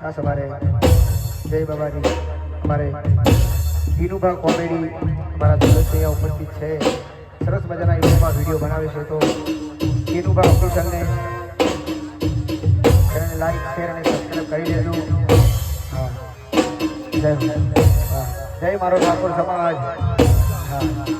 આ સવારે જય બાબાજી. અમારે ઈનુભા કોમેડી અમારા અહીંયા ઉપસ્થિત છે. સરસ મજાના યુટ્યુબમાં વીડિયો બનાવે છે તો ઈનુભા ઓફિશિયલને ચેનલને લાઈક શેર અને સબસ્ક્રાઈબ કરી દેજો. હા. જય જય મારો ઠાકોર સમાજ. હા.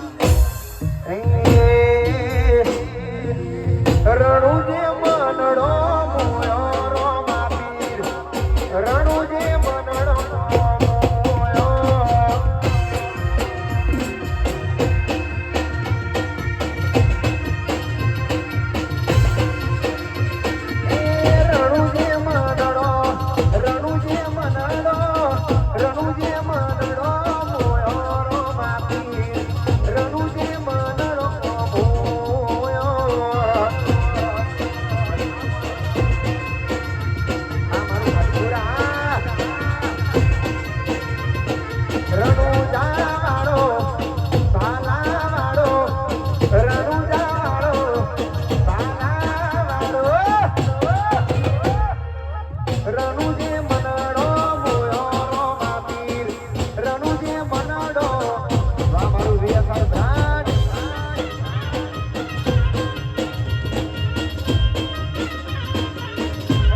રણુજી